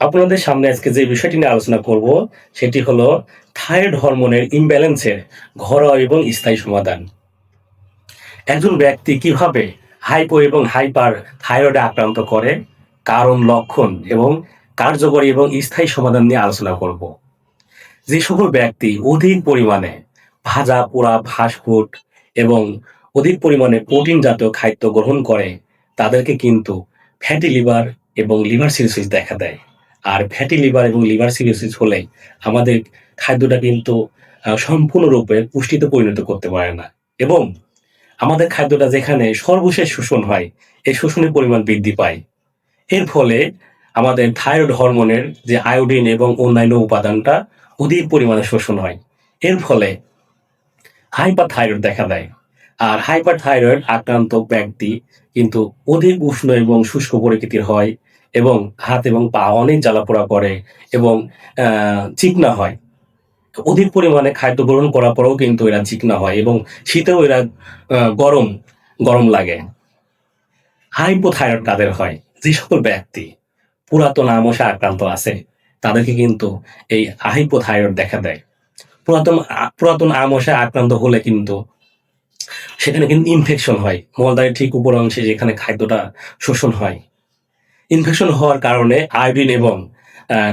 আপনাদের সামনে আজকে যে বিষয়টি নিয়ে আলোচনা করব, সেটি হলো থাইরয়েড হরমোনের ইমব্যালেন্সের ঘরোয়া এবং স্থায়ী সমাধান। একজন ব্যক্তি কীভাবে হাইপো এবং হাইপার থাইরয়েডে আক্রান্ত করে, কারণ লক্ষণ এবং কার্যকরী এবং স্থায়ী সমাধান নিয়ে আলোচনা করব। যে সকল ব্যক্তি অধিক পরিমাণে ভাজা পোড়া ফাস্টফুড এবং অধিক পরিমাণে প্রোটিন জাতীয় খাদ্য গ্রহণ করে তাদেরকে কিন্তু ফ্যাটি লিভার এবং লিভার সিরোসিস দেখা দেয়। আর ফ্যাটি লিভার এবং লিভার সিরোসিস হলে আমাদের খাদ্যটা কিন্তু সম্পূর্ণরূপে পুষ্টিতে পরিণত করতে পারে না। এবং আমাদের খাদ্যটা যেখানে সর্বশেষ শোষণ হয়, এই শোষণের পরিমাণ বৃদ্ধি পায়। এর ফলে আমাদের থাইরয়েড হরমোনের যে আয়োডিন এবং অন্যান্য উপাদানটা অধিক পরিমাণে শোষণ হয়। এর ফলে হাইপার থাইরয়েড দেখা দেয়। আর হাইপারথাইরয়েড আক্রান্ত ব্যক্তি কিন্তু অধিক উষ্ণ এবং শুষ্ক প্রকৃতির হয় এবং হাত এবং পা অনেক জ্বালাপোড়া করে এবং চিকনা হয়। অধিক পরিমাণে খাদ্য গ্রহণ করার পরেও কিন্তু এরা চিকনা হয় এবং শীতেও এরা গরম গরম লাগে। হাইপোথাইরয়েড তাদের হয়। যে সকল ব্যক্তি পুরাতন আমসা আক্রান্ত আছে, তাদেরকে কিন্তু এই হাইপোথাইরয়েড দেখা দেয়। পুরাতন পুরাতন আমসা আক্রান্ত হলে কিন্তু সেখানে কিন্তু ইনফেকশন হয়। মলদারের ঠিক উপর অংশে যেখানে খাদ্যটা শোষণ হয়। ইনফেকশন হওয়ার কারণে আয়োডিন এবং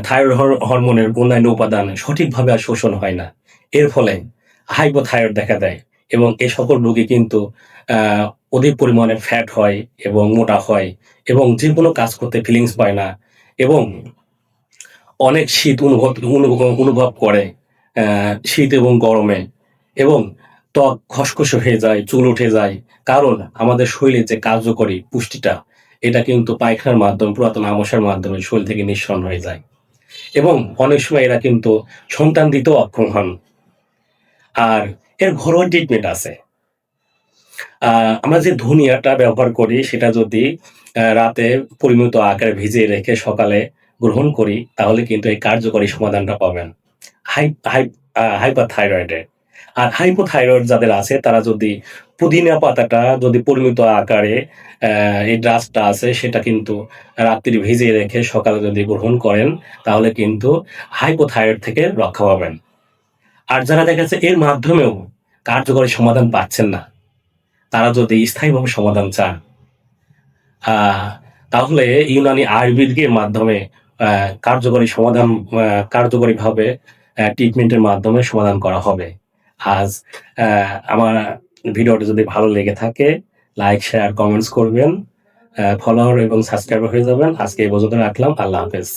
থাইরয়েড হরমোনের অন্যান্য উপাদান সঠিকভাবে আর শোষণ হয় না। এর ফলে হাইপোথাইরয়েড দেখা দেয় এবং এই সকল রোগী কিন্তু অধিক পরিমাণে ফ্যাট হয় এবং মোটা হয় এবং যে কোনো কাজ করতে ফিলিংস পায় না এবং অনেক শীত অনুভব, অনুভব- করে শীত এবং গরমে এবং ত্বক খসখসে হয়ে যায়, চুল উঠে যায়। কারণ আমাদের শরীরে যে কার্যকরী পুষ্টিটা, এটা কিন্তু পায়খানার মাধ্যমে, পুরাতন আমসার মাধ্যমে শরীর থেকে নিঃসরণ হয়ে যায়। এবং অনেক সময় এরা কিন্তু সন্তান দিতেও অক্ষম হন। আর এর ঘরোয়া ট্রিটমেন্ট আছে। আমরা যে ধনিয়াটা ব্যবহার করি, সেটা যদি রাতে পরিমিত আকারে ভিজিয়ে রেখে সকালে গ্রহণ করি, তাহলে কিন্তু এই কার্যকরী সমাধানটা পাবেন। হাই হাই হাইপার থাইরয়েডের আর হাইপোথাইরয়েড যাদের আছে, তারা যদি পুদিনা পাতাটা যদি পরিমিত আকারে এই ড্রাসটা আছে, সেটা কিন্তু রাত্রি ভিজিয়ে রেখে সকালে যদি গ্রহণ করেন, তাহলে কিন্তু হাইপোথাইরয়েড থেকে রক্ষা পাবেন। আর যারা দেখা যাচ্ছে এর মাধ্যমেও কার্যকরী সমাধান পাচ্ছেন না, তারা যদি স্থায়ীভাবে সমাধান চান তাহলে ইউনানি আয়ুর্বেদিকের মাধ্যমে কার্যকরী সমাধান কার্যকরীভাবে ট্রিটমেন্টের মাধ্যমে সমাধান করা হবে। আজ আমার ভিডিওটা যদি ভালো লেগে থাকে লাইক শেয়ার কমেন্টস করবেন ফলোয়ার এবং সাবস্ক্রাইবার হয়ে যাবেন। আজকে এই পর্যন্ত রাখলাম। আল্লাহ হাফেজ।